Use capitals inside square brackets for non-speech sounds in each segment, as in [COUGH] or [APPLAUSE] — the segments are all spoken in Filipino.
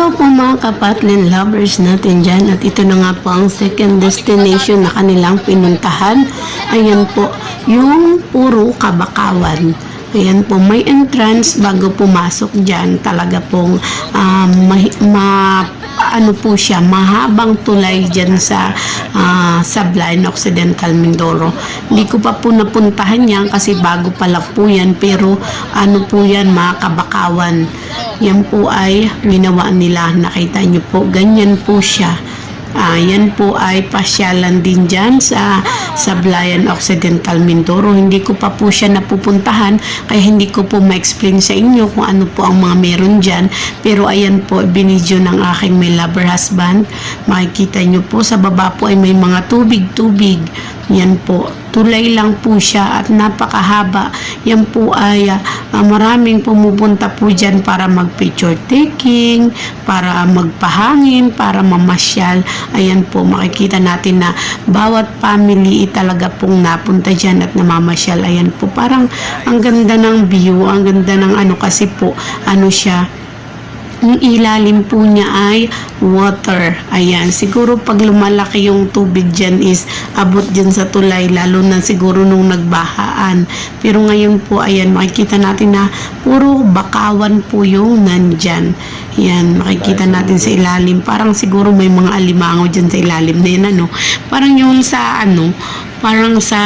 Hello po mga kapatlin lovers natin dyan at ito na nga po ang second destination na kanilang pinuntahan. Ayan po, yung puro kabakawan. Ayan po, may entrance bago pumasok dyan. Talaga pong um, ma- ma- ano po siya, mahabang tulay dyan sa uh, Sabline Occidental Mindoro. Hindi ko pa po napuntahan yan kasi bago pa lang po yan pero ano po yan mga kabakawan. Yan po ay ginawa nila. Nakita nyo po, ganyan po siya. Ah, yan po ay pasyalan din dyan sa Sablayan Occidental Mindoro. Hindi ko pa po siya napupuntahan kaya hindi ko po ma-explain sa inyo kung ano po ang mga meron dyan. Pero ayan po, binidyo ng aking may lover husband. Makikita nyo po sa baba po ay may mga tubig-tubig. Yan po, tulay lang po siya at napakahaba. Yan po ay ah, maraming pumupunta po dyan para mag-picture taking, para magpahangin, para mamasyal. Ayan po, makikita natin na bawat family talaga pong napunta dyan at namamasyal. Ayan po, parang ang ganda ng view, ang ganda ng ano kasi po, ano siya, yung ilalim po niya ay water. Ayan, siguro pag lumalaki yung tubig dyan is abot dyan sa tulay, lalo na siguro nung nagbahaan. Pero ngayon po, ayan, makikita natin na puro bakawan po yung nandyan. Yan, makikita natin sa ilalim. Parang siguro may mga alimango dyan sa ilalim na yan, ano. Parang yung sa, ano, parang sa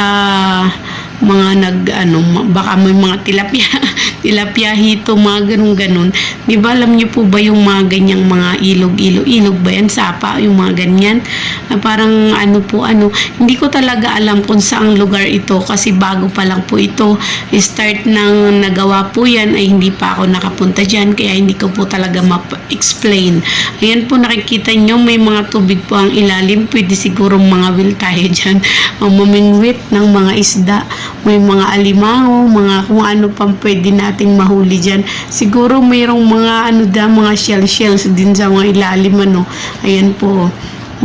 mga nag ano baka may mga tilapia [LAUGHS] tilapia hito mga ganun ganun. Di ba alam niyo po ba yung mga ganyang mga ilog ilog ilog ba yan? Sapa yung mga ganyan? Na parang ano po ano hindi ko talaga alam kung saang lugar ito kasi bago pa lang po ito. Start ng nagawa po yan ay hindi pa ako nakapunta dyan kaya hindi ko po talaga ma-explain. Ayan po nakikita nyo may mga tubig po ang ilalim. Pwede siguro mga will tayo [LAUGHS] dyan ang mamingwit ng mga isda may mga alimango, mga kung ano pang pwede nating mahuli dyan. Siguro mayroong mga ano da, mga shell-shells din sa mga ilalim ano. Ayan po.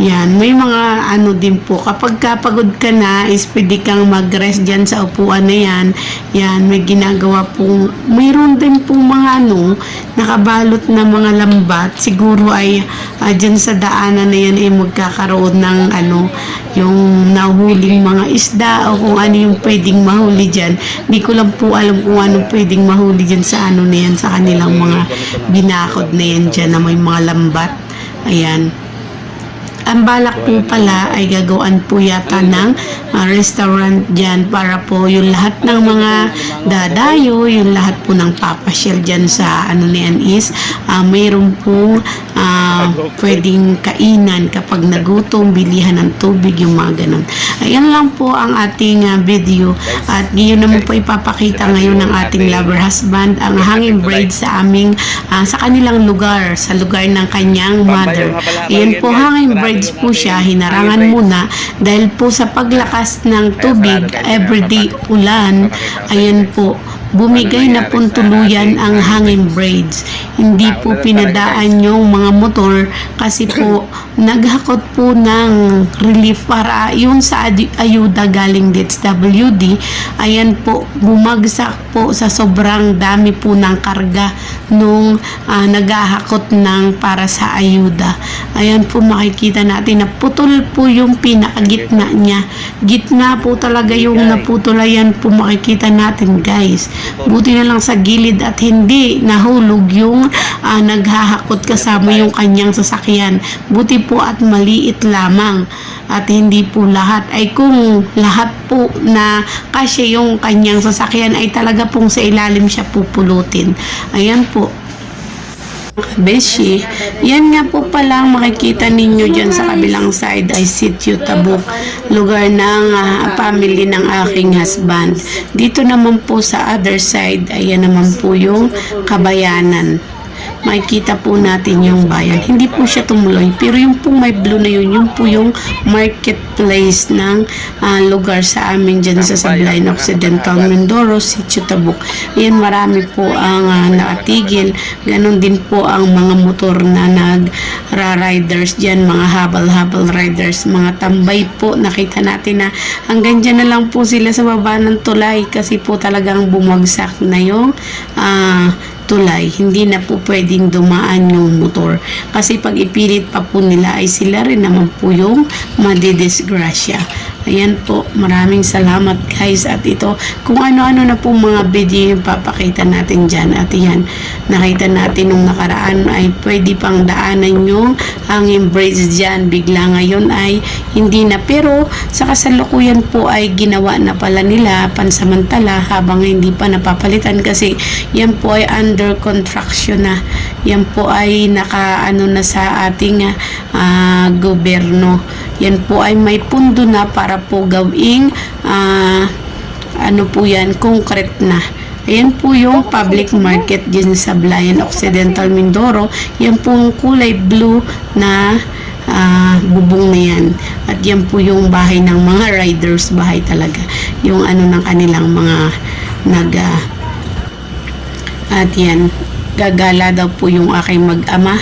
Yan, may mga ano din po. Kapag kapagod ka na, is pwede kang mag-rest dyan sa upuan na yan. Yan, may ginagawa pong, mayroon din po mga ano, nakabalot na mga lambat. Siguro ay uh, dyan sa daanan na yan ay magkakaroon ng ano, yung nahuling mga isda o kung ano yung pwedeng mahuli dyan. Hindi ko lang po alam kung ano pwedeng mahuli dyan sa ano na yan, sa kanilang mga binakod na yan dyan na may mga lambat. Ayan. Ang balak po pala ay gagawin po yata ng uh, restaurant dyan para po yung lahat ng mga dadayo, yung lahat po ng papasyal dyan sa ano na yan is uh, mayroon pong uh, [LAUGHS] pwedeng kainan kapag nagutom, bilihan ng tubig, yung mga ganun. Ayan lang po ang ating uh, video. At yun naman po ipapakita ngayon ng ating lover husband ang hanging braid sa aming uh, sa kanilang lugar, sa lugar ng kanyang mother. Ayan po, hanging braids po siya, hinarangan muna dahil po sa paglakas ng tubig, everyday ulan, ayan po, bumigay na pong tuluyan ang hanging braids. Hindi po pinadaan yung mga motor kasi po [COUGHS] naghakot po ng relief para yun sa ayuda galing DSWD. Ayan po, bumagsak po sa sobrang dami po ng karga nung ah, naghahakot ng para sa ayuda. Ayan po makikita natin na putol po yung pinakagitna niya. Gitna po talaga yung naputol. Ayan po makikita natin guys. Buti na lang sa gilid at hindi nahulog yung ah, naghahakot kasama yung kanyang sasakyan. Buti po at maliit lamang at hindi po lahat ay kung lahat po na kasi yung kanyang sasakyan ay talaga pong sa ilalim siya pupulutin. Ayan po. Beshi, yan nga po pala ang makikita ninyo dyan sa kabilang side. Ay Sitio Tabuk, lugar ng ah, family ng aking husband. Dito naman po sa other side, ayan naman po yung kabayanan makikita po natin yung bayan. Hindi po siya tumuloy, pero yung po may blue na yun, yung po yung marketplace ng ah, lugar sa amin dyan sa Sablayan Occidental Mindoro, Sitio Tabuk. Ayan, marami po ang ah, nakatigil. Ganon din po ang mga motor na nag-riders dyan, mga habal-habal riders, mga tambay po. Nakita natin na hanggang dyan na lang po sila sa baba ng tulay kasi po talagang bumagsak na yung ah, tulay, hindi na po pwedeng dumaan yung motor. Kasi pag ipilit pa po nila ay sila rin naman po yung madidisgrasya. Ayan po, maraming salamat guys. At ito, kung ano-ano na po mga video yung papakita natin dyan. At yan, nakita natin nung nakaraan ay pwede pang daanan yung hanging bridge dyan. Bigla ngayon ay hindi na. Pero sa kasalukuyan po ay ginawa na pala nila pansamantala habang hindi pa napapalitan kasi yan po ay under construction na. Yan po ay naka ano na sa ating ah, gobyerno. Yan po ay may pundo na para po gawing ah, ano po yan, concrete na. Ayan po yung public market dyan sa Blayan Occidental Mindoro. Yan po yung kulay blue na ah, bubong na yan. At yan po yung bahay ng mga riders, bahay talaga. Yung ano ng kanilang mga nag ah, at yan, gagala daw po yung aking mag-ama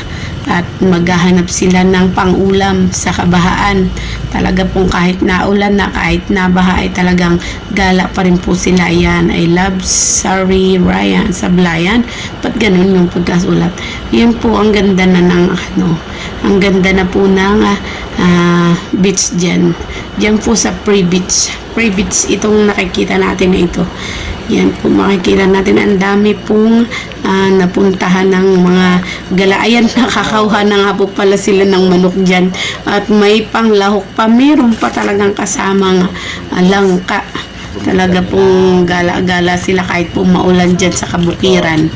at maghahanap sila ng pangulam sa kabahaan. Talaga pong kahit naulan na, kahit nabaha ay talagang gala pa rin po sila. Yan, I love sorry Ryan sa Blayan. Ba't ganun yung pagkasulat? Yan po ang ganda na ng ano, ang ganda na po ng ah, beach dyan. Dyan po sa pre-beach. Pre-beach itong nakikita natin na ito. Yan po makikita natin ang dami pong ah, napuntahan ng mga gala. Ayan, [LAUGHS] nakakauha na nga po pala sila ng manok dyan. At may panglahok pa. Meron pa talagang kasamang ah, langka. Talaga pong gala-gala sila kahit po maulan dyan sa kabukiran.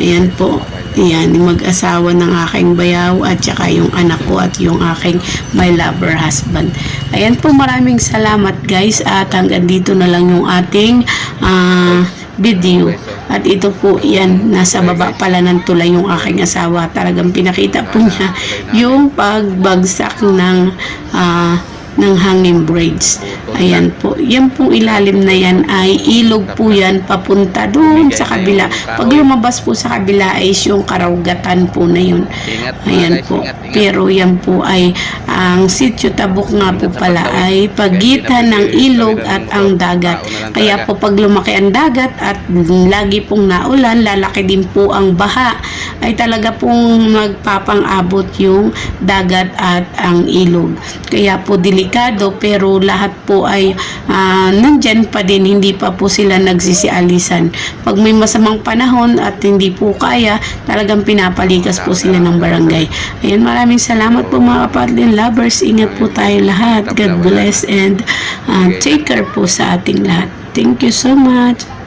Ayan po. Ayan, mag-asawa ng aking bayaw at saka yung anak ko at yung aking my lover husband. Ayan po, maraming salamat guys at hanggang dito na lang yung ating ah, video. At ito po, yan, nasa baba pala ng tulay yung aking asawa. Talagang pinakita po niya yung pagbagsak ng ah, ng hanging braids. Ayan po. Yan pong ilalim na yan ay ilog po yan papunta doon sa kabila. Pag lumabas po sa kabila ay yung karaugatan po na yun. Ayan po. Pero yan po ay ang sityo tabok nga po pala ay pagitan ng ilog at ang dagat. Kaya po pag lumaki ang dagat at lagi pong naulan, lalaki din po ang baha ay talaga pong magpapang-abot yung dagat at ang ilog. Kaya po delikado pero lahat po ay ah, nandyan pa din, hindi pa po sila nagsisialisan. Pag may masamang panahon at hindi po kaya, talagang pinapalikas po sila ng barangay. Ayun, maraming salamat po mga kapatid lovers. Ingat po tayo lahat. God bless and ah, take care po sa ating lahat. Thank you so much.